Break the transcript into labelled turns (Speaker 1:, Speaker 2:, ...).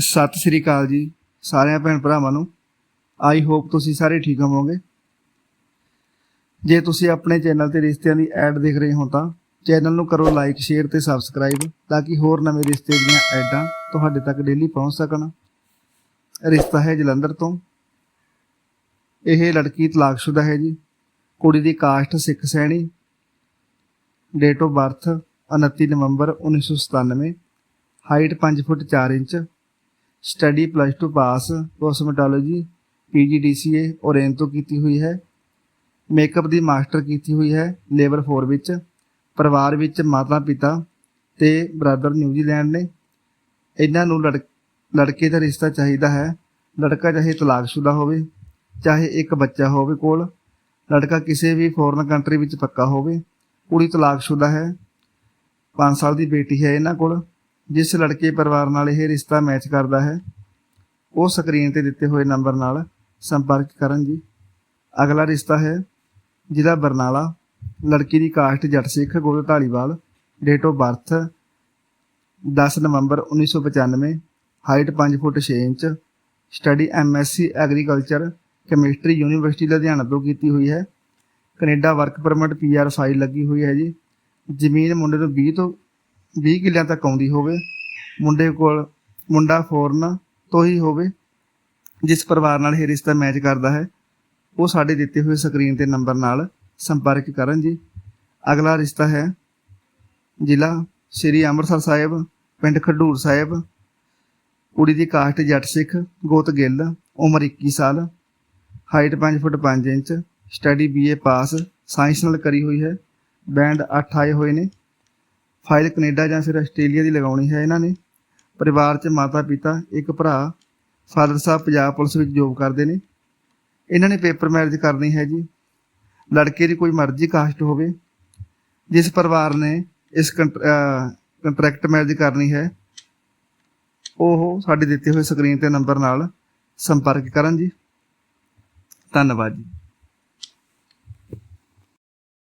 Speaker 1: ਸਤਿ ਸ੍ਰੀ ਅਕਾਲ ਜੀ ਸਾਰਿਆਂ ਭੈਣ ਭਰਾਵਾਂ ਨੂੰ। ਆਈ ਹੋਪ ਤੁਸੀਂ ਸਾਰੇ ਠੀਕ ਹੋਵੋਗੇ। ਜੇ ਤੁਸੀਂ ਆਪਣੇ ਚੈਨਲ ਤੇ ਰਿਸ਼ਤਿਆਂ ਦੀ ਐਡ ਦੇਖ ਰਹੇ ਹੋ ਤਾਂ ਚੈਨਲ ਨੂੰ ਕਰੋ ਲਾਈਕ ਸ਼ੇਅਰ ਤੇ ਸਬਸਕ੍ਰਾਈਬ ਤਾਂ ਕਿ ਹੋਰ ਨਵੇਂ ਰਿਸ਼ਤੇ ਦੀਆਂ ਐਡਾਂ ਤੁਹਾਡੇ ਤੱਕ ਡੇਲੀ ਪਹੁੰਚ ਸਕਣ। ਰਿਸ਼ਤਾ ਹੈ ਜਲੰਧਰ ਤੋਂ। ਇਹ ਲੜਕੀ ਤਲਾਕਸ਼ੁਦਾ ਹੈ ਜੀ। ਕੁੜੀ ਦੀ caste Sikh Saini. Date of birth 29 November 1997 height 5 foot 4 inch. Study plus 2 pass cosmetology PGDCA Orane ਤੋਂ ਕੀਤੀ ਹੋਈ ਹੈ। ਮੇਕਅਪ ਦੀ ਮਾਸਟਰ ਕੀਤੀ ਹੋਈ ਹੈ ਲੇਬਰ 4 ਵਿੱਚ, ਪਰਿਵਾਰ ਵਿੱਚ ਮਾਤਾ ਪਿਤਾ ਤੇ ਬ੍ਰਦਰ ਨਿਊਜ਼ੀਲੈਂਡ ਨੇ। ਇਹਨਾਂ ਨੂੰ ਲੜ- ਲੜਕੇ ਦਾ ਰਿਸ਼ਤਾ ਚਾਹੀਦਾ ਹੈ। ਲੜਕਾ ਚਾਹੇ ਤਲਾਕਸ਼ੁਦਾ ਹੋਵੇ, ਚਾਹੇ ਇੱਕ ਬੱਚਾ ਹੋਵੇ ਕੋਲ, ਲੜਕਾ ਕਿਸੇ ਵੀ ਫੋਰਨ ਕੰਟਰੀ ਵਿੱਚ ਪੱਕਾ ਹੋਵੇ, ਕੁੜੀ ਤਲਾਕਸ਼ੁਦਾ ਹੈ। 5 ਸਾਲ ਦੀ ਬੇਟੀ ਹੈ ਇਹਨਾਂ ਕੋਲ। ਜਿਸ ਲੜਕੇ ਪਰਿਵਾਰ ਨਾਲ ਇਹ ਰਿਸ਼ਤਾ ਮੈਚ ਕਰਦਾ ਹੈ, ਉਹ ਸਕਰੀਨ ਤੇ ਦਿੱਤੇ ਹੋਏ ਨੰਬਰ ਨਾਲ ਸੰਪਰਕ ਕਰਨ ਜੀ। ਅਗਲਾ ਰਿਸ਼ਤਾ ਹੈ ਜ਼ਿਲ੍ਹਾ ਬਰਨਾਲਾ, ਲੜਕੀ ਦੀ ਕਾਸਟ ਜੱਟ ਸਿੱਖ ਗੋਲ Dhaliwal date of birth 10 November 1995 height 5 foot 6 inch study MSc agriculture chemistry university Ludhiana ਤੋਂ ਕੀਤੀ ਹੋਈ ਹੈ। Canada work permit PR file ਲੱਗੀ ਹੋਈ ਹੈ ਜੀ। ਜ਼ਮੀਨ ਮੁੰਡੇ ਨੂੰ 20 ਤੋਂ 20 ਕਿੱਲਿਆਂ ਤੱਕ ਆਉਂਦੀ ਹੋਵੇ, ਮੁੰਡੇ ਕੋਲ ਮੁੰਡਾ ਫੋਰਨ ਤੋਂ ਹੀ ਹੋਵੇ, ਜਿਸ ਪਰਿਵਾਰ ਨਾਲ ਇਹ ਰਿਸ਼ਤਾ ਮੈਚ ਕਰਦਾ ਹੈ, ਉਹ ਸਾਡੇ ਦਿੱਤੇ ਹੋਏ ਸਕਰੀਨ ਤੇ ਨੰਬਰ ਨਾਲ ਸੰਪਰਕ ਕਰਨ ਜੀ। ਅਗਲਾ ਰਿਸ਼ਤਾ ਹੈ ਜ਼ਿਲ੍ਹਾ ਸ੍ਰੀ ਅੰਮ੍ਰਿਤਸਰ ਸਾਹਿਬ, ਪਿੰਡ ਖਡੂਰ ਸਾਹਿਬ। ਕੁੜੀ ਦੀ ਕਾਸਟ ਜੱਟ ਸਿੱਖ, ਗੋਤ ਗਿੱਲ, ਉਮਰ 21 ਸਾਲ height 5 foot 5 inch study BA pass science ਨਾਲ ਕਰੀ ਹੋਈ ਹੈ ਬੈਂਡ 8 ਆਏ ਹੋਏ ਨੇ। ਫਾਈਲ ਕੈਨੇਡਾ ਜਾਂ ਫਿਰ ਆਸਟ੍ਰੇਲੀਆ ਦੀ ਲਗਾਉਣੀ ਹੈ ਇਹਨਾਂ ਨੇ। ਪਰਿਵਾਰ 'ਚ ਮਾਤਾ ਪਿਤਾ, ਇੱਕ ਭਰਾ, ਫਾਦਰ ਸਾਹਿਬ ਪੰਜਾਬ ਪੁਲਿਸ ਵਿੱਚ ਜੋਬ ਕਰਦੇ ਨੇ। ਇਹਨਾਂ ਨੇ ਪੇਪਰ ਮੈਰਿਜ ਕਰਨੀ ਹੈ ਜੀ। ਲੜਕੇ ਦੀ ਕੋਈ ਮਰਜ਼ੀ ਕਾਸਟ ਹੋਵੇ। ਜਿਸ ਪਰਿਵਾਰ ਨੇ ਇਸ ਕੰਟਰੈਕਟ ਮੈਰਿਜ ਕਰਨੀ ਹੈ, ਉਹ ਸਾਡੇ ਦਿੱਤੇ ਹੋਏ ਸਕਰੀਨ ਤੇ ਨੰਬਰ ਨਾਲ ਸੰਪਰਕ ਕਰਨ ਜੀ। ਧੰਨਵਾਦ ਜੀ।